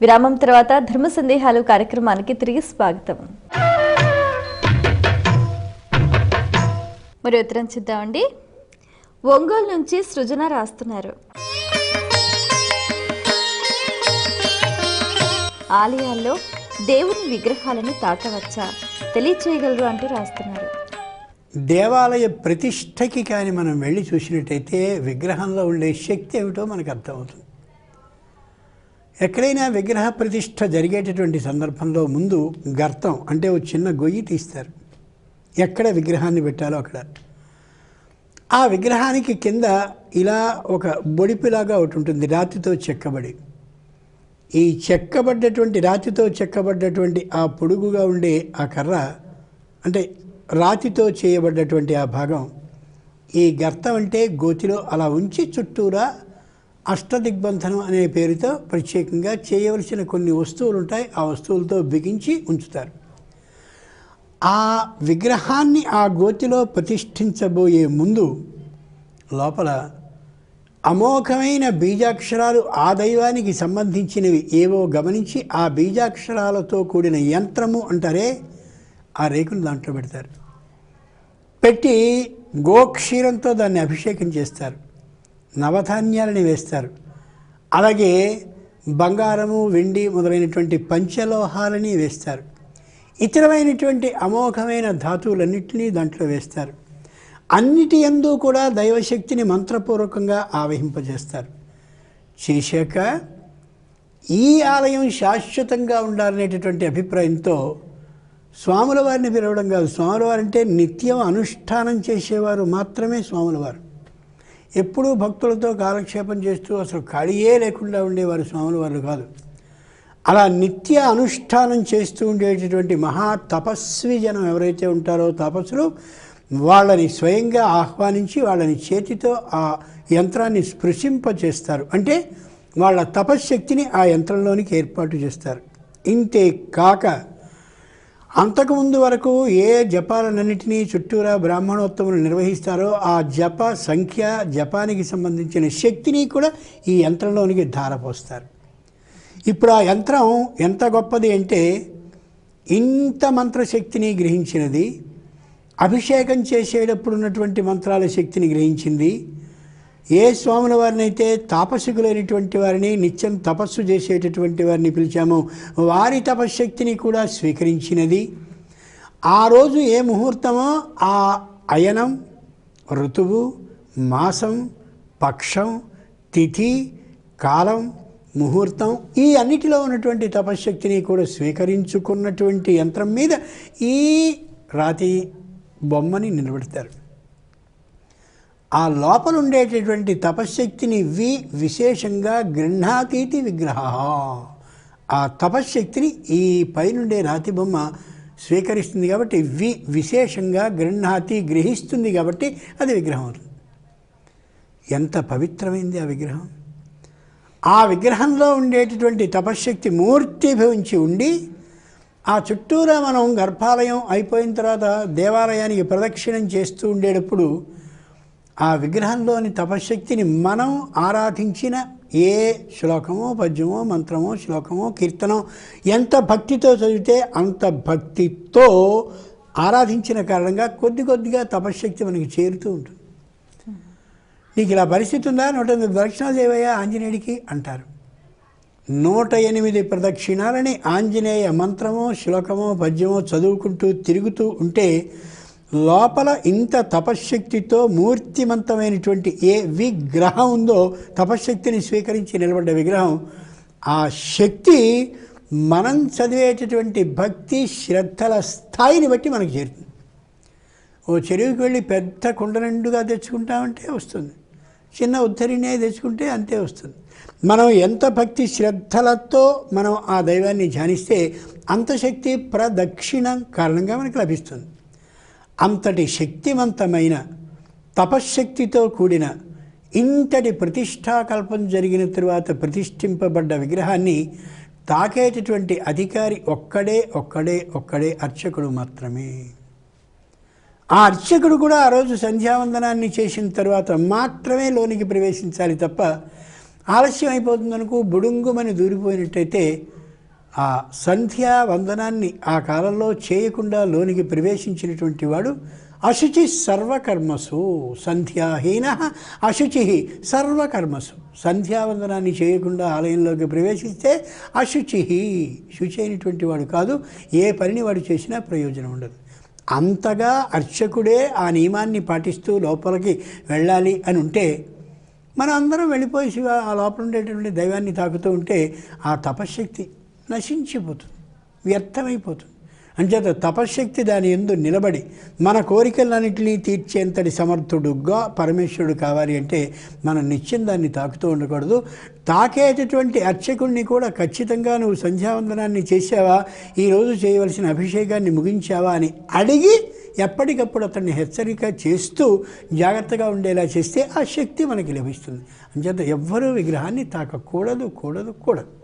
విరామం తర్వాత ధర్మ సందేహాలు కార్యక్రమానికి తిరిగి స్వాగతం. మరి ఉత్తరం చూద్దామండి ఒంగోలు నుంచి సృజన రాస్తున్నారు. ఆలయాల్లో దేవుని విగ్రహాలను తాకవచ్చా? తెలియచేయగలరు అంటూ రాస్తున్నారు. దేవాలయ ప్రతిష్టకి కానీ మనం వెళ్ళి చూసినట్టయితే విగ్రహంలో ఉండే శక్తి ఏమిటో మనకు అర్థమవుతుంది. ఎక్కడైనా విగ్రహ ప్రతిష్ఠ జరిగేటటువంటి సందర్భంలో ముందు గర్తం అంటే ఒక చిన్న గొయ్యి తీస్తారు. ఎక్కడ విగ్రహాన్ని పెట్టాలో అక్కడ. ఆ విగ్రహానికి కింద ఇలా ఒక బొడిపిలాగా ఒకటి ఉంటుంది రాతితో చెక్కబడి. ఈ చెక్కబడ్డటువంటి రాతితో చెక్కబడ్డటువంటి ఆ పొడుగుగా ఉండే ఆ కర్ర అంటే రాతితో చేయబడ్డటువంటి ఆ భాగం ఈ గర్తం అంటే గోతిలో అలా ఉంచి చుట్టూరా అష్టదిగ్బంధనం అనే పేరుతో ప్రత్యేకంగా చేయవలసిన కొన్ని వస్తువులు ఉంటాయి ఆ వస్తువులతో బిగించి ఉంచుతారు. ఆ విగ్రహాన్ని ఆ గోతిలో ప్రతిష్ఠించబోయే ముందు లోపల అమోఘమైన బీజాక్షరాలు ఆ దైవానికి సంబంధించినవి ఏవో గమనించి ఆ బీజాక్షరాలతో కూడిన యంత్రము అంటారే ఆ రేకును దాంట్లో పెడతారు. పెట్టి గోక్షీరంతో దాన్ని అభిషేకం చేస్తారు. నవధాన్యాలని వేస్తారు. అలాగే బంగారము వెండి మొదలైనటువంటి పంచలోహాలని వేస్తారు. ఇతరమైనటువంటి అమోఘమైన ధాతువులన్నింటినీ దాంట్లో వేస్తారు. అన్నిటి యందు కూడా దైవశక్తిని మంత్రపూర్వకంగా ఆవహింపజేస్తారు. చేశాక ఈ ఆలయం శాశ్వతంగా ఉండాలనేటటువంటి అభిప్రాయంతో స్వాముల వారిని పిలవడం కాదు. స్వాముల వారంటే నిత్యం అనుష్ఠానం చేసేవారు మాత్రమే స్వాముల వారు ఎప్పుడూ భక్తులతో కాలక్షేపం చేస్తూ అసలు ఖాళీయే లేకుండా ఉండేవారు స్వాములు వారు కాదు. అలా నిత్య అనుష్ఠానం చేస్తూ ఉండేటటువంటి మహా తపస్వి జనం ఎవరైతే ఉంటారో తపస్సులు వాళ్ళని స్వయంగా ఆహ్వానించి వాళ్ళని చేతితో ఆ యంత్రాన్ని స్పృశింపచేస్తారు అంటే వాళ్ళ తపశ్శక్తిని ఆ యంత్రంలోనికి ఏర్పాటు చేస్తారు. ఇంతే కాక అంతకుముందు వరకు ఏ జపాలన్నింటినీ చుట్టూరా బ్రాహ్మణోత్తములు నిర్వహిస్తారో ఆ జప సంఖ్య జపానికి సంబంధించిన శక్తిని కూడా ఈ యంత్రంలోనికి ధారపోస్తారు. ఇప్పుడు ఆ యంత్రం ఎంత గొప్పది అంటే ఇంత మంత్రశక్తిని గ్రహించినది అభిషేకం చేసేటప్పుడు ఉన్నటువంటి మంత్రాల శక్తిని గ్రహించింది ఏ స్వాముల వారినైతే తాపసికులైనటువంటి వారిని నిత్యం తపస్సు చేసేటటువంటి వారిని పిలిచామో వారి తపశ్శక్తిని కూడా స్వీకరించినది. ఆ రోజు ఏ ముహూర్తమో ఆ అయనం ఋతువు మాసం పక్షం తిథి కాలం ముహూర్తం ఈ అన్నిటిలో ఉన్నటువంటి తపశ్శక్తిని కూడా స్వీకరించుకున్నటువంటి యంత్రం మీద ఈ రాతి బొమ్మని నిలబెడతారు. ఆ లోపల ఉండేటటువంటి తపశ్శక్తిని వి విశేషంగా గృహాతీతి విగ్రహ. ఆ తపశ్శక్తిని ఈ పైనుండే రాతి బొమ్మ స్వీకరిస్తుంది కాబట్టి వి విశేషంగా గృహాతి గ్రహిస్తుంది కాబట్టి అది విగ్రహం అవుతుంది. ఎంత పవిత్రమైంది ఆ విగ్రహం. ఆ విగ్రహంలో ఉండేటటువంటి తపశ్శక్తి మూర్తిభవించి ఉండి ఆ చుట్టూరా మనం గర్భాలయం అయిపోయిన తర్వాత దేవాలయానికి ప్రదక్షిణం చేస్తూ ఉండేటప్పుడు ఆ విగ్రహంలోని తపశ్శక్తిని మనం ఆరాధించిన ఏ శ్లోకమో పద్యమో మంత్రమో శ్లోకమో కీర్తనో ఎంత భక్తితో చదివితే అంత భక్తితో ఆరాధించిన కారణంగా కొద్ది కొద్దిగా తపశ్శక్తి మనకి చేరుతూ ఉంటుంది. నీకు ఇలా పరిస్థితి ఉందా? నూట ఎనిమిది ప్రదక్షిణాలు ఆంజనేయుడికి? అంటారు. నూట ఎనిమిది ప్రదక్షిణాలని ఆంజనేయ మంత్రమో శ్లోకమో పద్యమో చదువుకుంటూ తిరుగుతూ ఉంటే లోపల ఇంత తపశ్శక్తితో మూర్తిమంతమైనటువంటి ఏ విగ్రహం ఉందో తపశ్శక్తిని స్వీకరించి నిలబడ్డ విగ్రహం ఆ శక్తి మనం చదివేటటువంటి భక్తి శ్రద్ధల స్థాయిని బట్టి మనకు చేరుతుంది. ఓ చెరువుకి వెళ్ళి పెద్ద కుండ నిండుగా తెచ్చుకుంటామంటే వస్తుంది. చిన్న ఉద్ధరినే తెచ్చుకుంటే అంతే వస్తుంది. మనం ఎంత భక్తి శ్రద్ధలతో మనం ఆ దైవాన్ని ధ్యానిస్తే అంత శక్తి ప్రదక్షిణం కారణంగా మనకు లభిస్తుంది. అంతటి శక్తివంతమైన తపశ్శక్తితో కూడిన ఇంతటి ప్రతిష్టాకల్పం జరిగిన తరువాత ప్రతిష్ఠింపబడ్డ విగ్రహాన్ని తాకేటటువంటి అధికారి ఒక్కడే ఒక్కడే ఒక్కడే అర్చకుడు మాత్రమే. ఆ అర్చకుడు కూడా ఆ రోజు సంధ్యావందనాన్ని చేసిన తర్వాత మాత్రమే లోనికి ప్రవేశించాలి తప్ప ఆలస్యం అయిపోతుందనుకో బుడుంగుమని దూరిపోయినట్టయితే ఆ సంధ్యా వందనాన్ని ఆ కాలంలో చేయకుండా లోనికి ప్రవేశించినటువంటి వాడు అశుచి సర్వకర్మసు సంధ్యాహీన అశుచి సర్వకర్మసు. సంధ్యావందనాన్ని చేయకుండా ఆలయంలోకి ప్రవేశిస్తే అశుచి శుచి అయినటువంటి వాడు కాదు ఏ పనిని వాడు చేసినా ప్రయోజనం ఉండదు. అంతగా అర్చకుడే ఆ నియమాన్ని పాటిస్తూ లోపలికి వెళ్ళాలి అని ఉంటే మనం అందరం వెళ్ళిపోయి ఆ లోపల ఉండేటువంటి దైవాన్ని తాకుతూ ఉంటే ఆ తపశ్శక్తి నశించిపోతుంది వ్యర్థమైపోతుంది. అంచేత తపశ్శక్తి దాని ఎందు నిలబడి మన కోరికలన్నింటినీ తీర్చేంతటి సమర్థుడుగా పరమేశ్వరుడు కావాలి అంటే మనం నిత్యం దాన్ని తాకుతూ ఉండకూడదు. తాకేటటువంటి అర్చకుడిని కూడా ఖచ్చితంగా నువ్వు సంధ్యావందనాన్ని చేసావా ఈరోజు చేయవలసిన అభిషేకాన్ని ముగించావా అని అడిగి ఎప్పటికప్పుడు అతన్ని హెచ్చరిక చేస్తూ జాగ్రత్తగా ఉండేలా చేస్తే ఆ శక్తి మనకి లభిస్తుంది. అంచేత ఎవ్వరూ విగ్రహాన్ని తాకకూడదు కూడదు కూడదు.